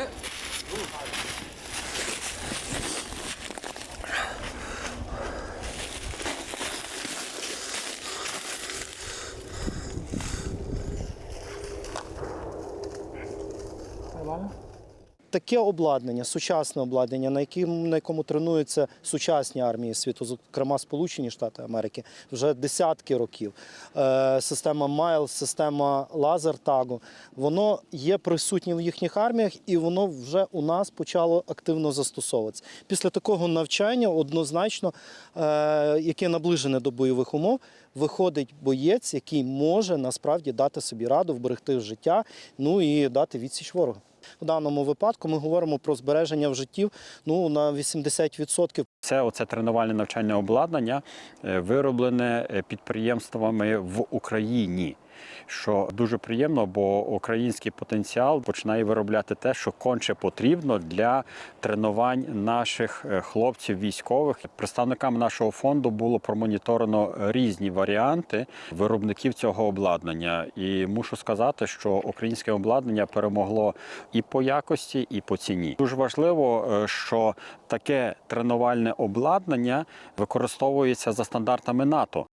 таке? Таке обладнання, сучасне обладнання, на якому, тренуються сучасні армії світу, зокрема Сполучені Штати Америки, вже десятки років. Е, система Майл, система лазертагу, воно є присутнє в їхніх арміях, і воно вже у нас почало активно застосовуватися. Після такого навчання однозначно, е, яке наближене до бойових умов, виходить боєць, який може насправді дати собі раду, вберегти життя, ну і дати відсіч ворогу. В даному випадку ми говоримо про збереження в життів ну, на 80%. Це оце тренувальне навчальне обладнання е, вироблене е, підприємствами в Україні. Що дуже приємно, бо український потенціал починає виробляти те, що конче потрібно для тренувань наших е, хлопців військових. Представникам нашого фонду було промоніторено різні варіанти виробників цього обладнання. І мушу сказати, що українське обладнання перемогло і по якості, і по ціні. Дуже важливо, е, що таке тренувальне обладнання використовується за стандартами НАТО.